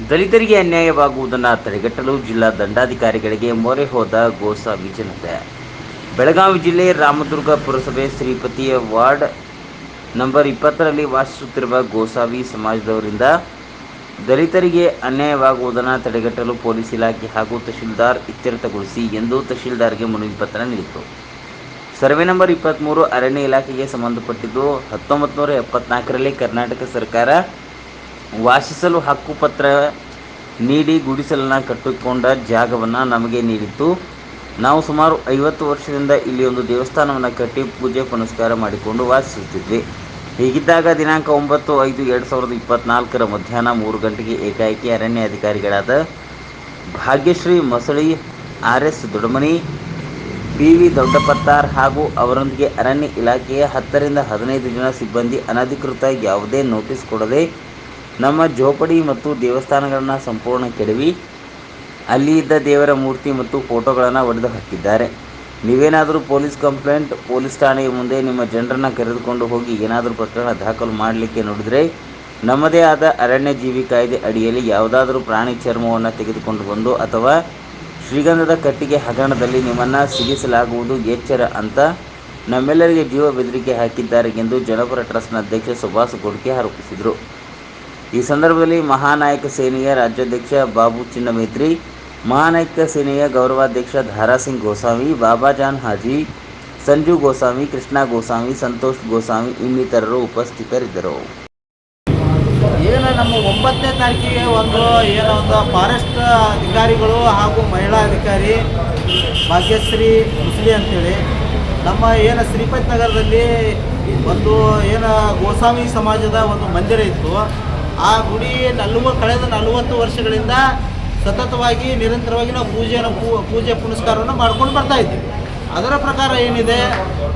ದಲಿತರಿಗೆ ಅನ್ಯಾಯವಾಗುವುದನ್ನು ತಡೆಗಟ್ಟಲು ಜಿಲ್ಲಾ ದಂಡಾಧಿಕಾರಿಗಳಿಗೆ ಮೊರೆ ಹೋದ ಗೋಸಾವಿ ಜನತೆ ಬೆಳಗಾವಿ ಜಿಲ್ಲೆ ರಾಮದುರ್ಗ ಪುರಸಭೆ ಶ್ರೀಪತಿಯ ವಾರ್ಡ್ ನಂಬರ್ ಇಪ್ಪತ್ತರಲ್ಲಿ ವಾಸಿಸುತ್ತಿರುವ ಗೋಸಾವಿ ಸಮಾಜದವರಿಂದ ದಲಿತರಿಗೆ ಅನ್ಯಾಯವಾಗುವುದನ್ನು ತಡೆಗಟ್ಟಲು ಪೊಲೀಸ್ ಇಲಾಖೆ ಹಾಗೂ ತಹಶೀಲ್ದಾರ್ ಇತ್ಯರ್ಥಗೊಳಿಸಿ ಎಂದು ತಹಶೀಲ್ದಾರ್ಗೆ ಮನವಿ ಪತ್ರ ನೀಡಿತು ಸರ್ವೆ ನಂಬರ್ ಇಪ್ಪತ್ತ್ಮೂರು ಅರಣ್ಯ ಇಲಾಖೆಗೆ ಸಂಬಂಧಪಟ್ಟಿದ್ದು ಹತ್ತೊಂಬತ್ತು ನೂರ ಎಪ್ಪತ್ನಾಲ್ಕರಲ್ಲಿ ಕರ್ನಾಟಕ ಸರ್ಕಾರ ವಾಸಿಸಲು ಹಕ್ಕುಪತ್ರ ನೀಡಿ ಗುಡಿಸಲನ್ನು ಕಟ್ಟಿಕೊಂಡ ಜಾಗವನ್ನು ನಮಗೆ ನೀಡಿತ್ತು. ನಾವು ಸುಮಾರು ಐವತ್ತು ವರ್ಷದಿಂದ ಇಲ್ಲಿ ಒಂದು ದೇವಸ್ಥಾನವನ್ನು ಕಟ್ಟಿ ಪೂಜೆ ಪುನಸ್ಕಾರ ಮಾಡಿಕೊಂಡು ವಾಸಿಸುತ್ತಿದ್ವಿ. ಹೀಗಿದ್ದಾಗ ದಿನಾಂಕ ಒಂಬತ್ತು ಐದು ಎರಡು ಸಾವಿರದ ಇಪ್ಪತ್ನಾಲ್ಕರ ಮಧ್ಯಾಹ್ನ ಮೂರು ಗಂಟೆಗೆ ಏಕಾಏಕಿ ಅರಣ್ಯ ಅಧಿಕಾರಿಗಳಾದ Bhagyashree Mosali, R S Dodamani P V Doddapattar ಹಾಗೂ ಅವರೊಂದಿಗೆ ಅರಣ್ಯ ಇಲಾಖೆಯ ಹತ್ತರಿಂದ ಹದಿನೈದು ಜನ ಸಿಬ್ಬಂದಿ ಅನಧಿಕೃತ ಯಾವುದೇ ನೋಟಿಸ್ ಕೊಡದೆ ನಮ್ಮ ಜೋಪಡಿ ಮತ್ತು ದೇವಸ್ಥಾನಗಳನ್ನು ಸಂಪೂರ್ಣ ಕೆಡವಿ, ಅಲ್ಲಿ ಇದ್ದ ದೇವರ ಮೂರ್ತಿ ಮತ್ತು ಫೋಟೋಗಳನ್ನು ಒಡೆದು ಹಾಕಿದ್ದಾರೆ. ನೀವೇನಾದರೂ ಪೊಲೀಸ್ ಕಂಪ್ಲೇಂಟ್, ಪೊಲೀಸ್ ಠಾಣೆಯ ಮುಂದೆ ನಿಮ್ಮ ಜನರನ್ನು ಕರೆದುಕೊಂಡು ಹೋಗಿ ಏನಾದರೂ ಪ್ರಕರಣ ದಾಖಲು ಮಾಡಲಿಕ್ಕೆ ನೋಡಿದರೆ, ನಮ್ಮದೇ ಆದ ಅರಣ್ಯ ಜೀವಿ ಕಾಯ್ದೆ ಅಡಿಯಲ್ಲಿ ಯಾವುದಾದರೂ ಪ್ರಾಣಿ ಚರ್ಮವನ್ನು ತೆಗೆದುಕೊಂಡು ಬಂದು ಅಥವಾ ಶ್ರೀಗಂಧದ ಕಟ್ಟಿಗೆ ಹಗರಣದಲ್ಲಿ ನಿಮ್ಮನ್ನು ಸಿಗಿಸಲಾಗುವುದು ಎಚ್ಚರ ಅಂತ ನಮ್ಮೆಲ್ಲರಿಗೆ ಜೀವ ಬೆದರಿಕೆ ಹಾಕಿದ್ದಾರೆ ಎಂದು ಜನಪರ ಟ್ರಸ್ಟ್ನ ಅಧ್ಯಕ್ಷ ಸುಭಾಷ್ ಗೋಡ್ಕೆ ಆರೋಪಿಸಿದರು. ಈ ಸಂದರ್ಭದಲ್ಲಿ ಮಹಾನಾಯಕ ಸೇನೆಯ ರಾಜ್ಯಾಧ್ಯಕ್ಷ ಬಾಬು ಚಿನ್ನಮೇತ್ರಿ, ಮಹಾನಾಯಕ ಸೇನೆಯ ಗೌರವಾಧ್ಯಕ್ಷ ಧಾರಾಸಿಂಗ್ ಗೋಸ್ವಾಮಿ ಬಾಬಾಜಾನ್ ಹಾಜಿ, ಸಂಜು ಗೋಸ್ವಾಮಿ, ಕೃಷ್ಣ ಗೋಸ್ವಾಮಿ, ಸಂತೋಷ್ ಗೋಸ್ವಾಮಿ ಇನ್ನಿತರರು ಉಪಸ್ಥಿತರಿದ್ದರು. ಏನು ನಮ್ಮ ಒಂಬತ್ತನೇ ತಾರೀಕಿಗೆ ಒಂದು ಏನೋ ಒಂದು ಫಾರೆಸ್ಟ್ ಅಧಿಕಾರಿಗಳು ಹಾಗೂ ಮಹಿಳಾ ಅಧಿಕಾರಿ, ಭಾಗ್ಯಶ್ರೀ ಮುಸ್ಲಿ ಅಂತೇಳಿ, ನಮ್ಮ ಏನು ಶ್ರೀಪತಿ ನಗರದಲ್ಲಿ ಒಂದು ಏನು ಗೋಸ್ವಾಮಿ ಸಮಾಜದ ಒಂದು ಮಂದಿರ ಇತ್ತು. ಆ ಗುಡಿ ನಲ್ವ ಕಳೆದ ನಲವತ್ತು ವರ್ಷಗಳಿಂದ ಸತತವಾಗಿ ನಿರಂತರವಾಗಿ ನಾವು ಪೂಜೆಯನ್ನು ಪೂ- ಪೂಜೆ ಪುನಸ್ಕಾರವನ್ನು ಮಾಡ್ಕೊಂಡು ಬರ್ತಾ ಇದ್ದೀವಿ. ಅದರ ಪ್ರಕಾರ ಏನಿದೆ?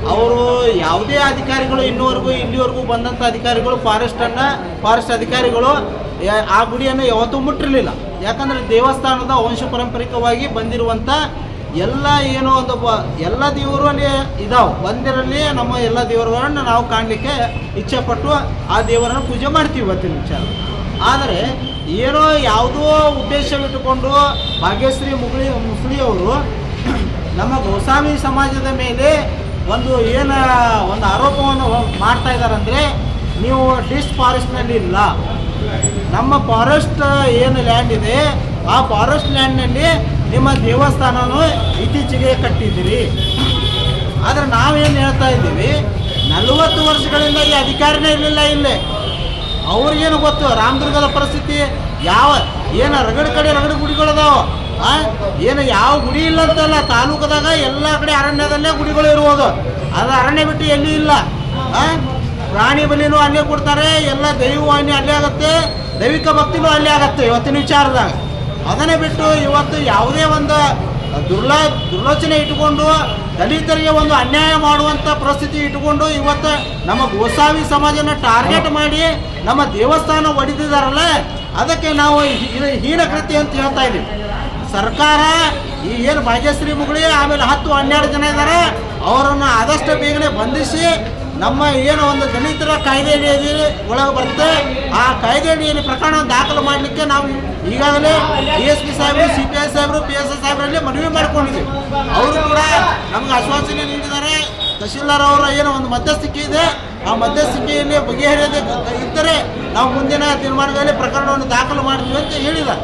ಅವರು ಯಾವುದೇ ಅಧಿಕಾರಿಗಳು ಇನ್ನೂವರೆಗೂ, ಇಲ್ಲಿವರೆಗೂ ಬಂದಂಥ ಅಧಿಕಾರಿಗಳು ಫಾರೆಸ್ಟನ್ನು ಫಾರೆಸ್ಟ್ ಅಧಿಕಾರಿಗಳು ಆ ಗುಡಿಯನ್ನು ಯಾವತ್ತೂ ಮುಟ್ಟಿರಲಿಲ್ಲ. ಯಾಕಂದರೆ ದೇವಸ್ಥಾನದ ವಂಶ ಪಾರಂಪರಿಕವಾಗಿ ಬಂದಿರುವಂಥ ಎಲ್ಲ ಏನೋ ಒಂದು ಎಲ್ಲ ದೇವರು ಅಲ್ಲಿ ಇದಾವೆ. ಒಂದರಲ್ಲಿ ನಮ್ಮ ಎಲ್ಲ ದೇವರುಗಳನ್ನು ನಾವು ಕಾಣಲಿಕ್ಕೆ ಇಚ್ಛೆಪಟ್ಟು ಆ ದೇವರನ್ನು ಪೂಜೆ ಮಾಡ್ತೀವಿ ಇವತ್ತಿನ ವಿಚಾರ. ಆದರೆ ಏನೋ ಯಾವುದೋ ಉದ್ದೇಶವಿಟ್ಟುಕೊಂಡು ಭಾಗ್ಯಶ್ರೀ ಮುಗಳಿ ಮುಸ್ಲಿಯವರು ನಮ್ಮ ಗೋಸ್ವಾಮಿ ಸಮಾಜದ ಮೇಲೆ ಒಂದು ಏನು, ಒಂದು ಆರೋಪವನ್ನು ಮಾಡ್ತಾ ಇದ್ದಾರಂದರೆ ನೀವು ಡಿಸ್ಟ್ ಫಾರೆಸ್ಟ್ನಲ್ಲಿ ಇಲ್ಲ. ನಮ್ಮ ಫಾರೆಸ್ಟ್, ಏನು ಲ್ಯಾಂಡ್ ಇದೆ, ಆ ಫಾರೆಸ್ಟ್ ಲ್ಯಾಂಡ್ನಲ್ಲಿ ನಿಮ್ಮ ದೇವಸ್ಥಾನನೂ ಇತ್ತೀಚೆಗೆ ಕಟ್ಟಿದ್ದೀರಿ. ಆದರೆ ನಾವೇನು ಹೇಳ್ತಾ ಇದ್ದೀವಿ, ನಲವತ್ತು ವರ್ಷಗಳಿಂದ ಈ ಅಧಿಕಾರಿನೇ ಇರಲಿಲ್ಲ ಇಲ್ಲೇ. ಅವ್ರಿಗೇನು ಗೊತ್ತು, ರಾಮದುರ್ಗದ ಪರಿಸ್ಥಿತಿ ಯಾವ, ಏನು ರಗಡ ಕಡೆ ರಗಡ ಗುಡಿಗಳದಾವ? ಏನು ಯಾವ ಗುಡಿ ಇಲ್ಲ ಅಂತಲ್ಲ ತಾಲೂಕದಾಗ ಎಲ್ಲ ಕಡೆ ಅರಣ್ಯದಲ್ಲೇ ಗುಡಿಗಳು ಇರುವುದು. ಅದು ಅರಣ್ಯ ಬಿಟ್ಟು ಎಲ್ಲಿ ಇಲ್ಲ? ಪ್ರಾಣಿ ಬಲಿನೂ ಅಲ್ಲೇ ಕೊಡ್ತಾರೆ, ಎಲ್ಲ ದೈವವಾಹಿನಿ ಅಲ್ಲೇ ಆಗುತ್ತೆ, ದೈವಿಕ ಭಕ್ತಿನೂ ಅಲ್ಲೇ ಆಗುತ್ತೆ ಇವತ್ತಿನ ವಿಚಾರದಾಗ. ಅದನ್ನೇ ಬಿಟ್ಟು ಇವತ್ತು ಯಾವುದೇ ಒಂದು ದುರ್ಲ ದುರ್ಲೋಚನೆ ಇಟ್ಟುಕೊಂಡು ದಲಿತರಿಗೆ ಒಂದು ಅನ್ಯಾಯ ಮಾಡುವಂಥ ಪರಿಸ್ಥಿತಿ ಇಟ್ಟುಕೊಂಡು ಇವತ್ತು ನಮ್ಮ ಗೋಸಾವಿ ಸಮಾಜನ ಟಾರ್ಗೆಟ್ ಮಾಡಿ ನಮ್ಮ ದೇವಸ್ಥಾನ ಒಡೆದಿದ್ದಾರಲ್ಲ ಅದಕ್ಕೆ ನಾವು ಹೀನ- ಕೃತ್ಯ ಅಂತ ಹೇಳ್ತಾ ಇದ್ದೀವಿ. ಸರ್ಕಾರ ಈ ಏನು ಭಾಗ್ಯಶ್ರೀ ಮುಗುಳಿ, ಆಮೇಲೆ ಹತ್ತು ಹನ್ನೆರಡು ಜನ ಇದ್ದಾರೆ ಅವರನ್ನು ಆದಷ್ಟು ಬೇಗನೆ ಬಂಧಿಸಿ ನಮ್ಮ ಏನು ಒಂದು ದಲಿತರ ಕಾಯ್ದೆ ಅಡಿಯಲ್ಲಿ ಒಳಗೆ ಬರುತ್ತೆ. ಆ ಕಾಯ್ದೆ ಅಡಿಯಲ್ಲಿ ಪ್ರಕರಣ ದಾಖಲು ಮಾಡಲಿಕ್ಕೆ ನಾವು ಈಗಾಗಲೇ ಡಿ ಎಸ್ ಪಿ ಸಾಹೇಬರು ಸಿ ಪಿ ಐ ಸಾಹೇಬರು ಪಿ ಎಸ್ ಐ ಸಾಹೇಬರಲ್ಲಿ ಮನವಿ ಮಾಡ್ಕೊಂಡಿದ್ದೀವಿ. ಅವರು ಕೂಡ ನಮ್ಗೆ ಆಶ್ವಾಸನೆ ನೀಡಿದ್ದಾರೆ. ತಹಶೀಲ್ದಾರ್ ಅವರ ಏನೋ ಒಂದು ಮಧ್ಯಸ್ಥಿಕೆ ಇದೆ. ಆ ಮಧ್ಯಸ್ಥಿಕೆಯಲ್ಲಿ ಬಗೆಹರಿಯದೆ ಇದ್ದರೆ ನಾವು ಮುಂದಿನ ತೀರ್ಮಾನದಲ್ಲಿ ಪ್ರಕರಣವನ್ನು ದಾಖಲು ಮಾಡ್ತೀವಿ ಅಂತ ಹೇಳಿದ್ದಾರೆ.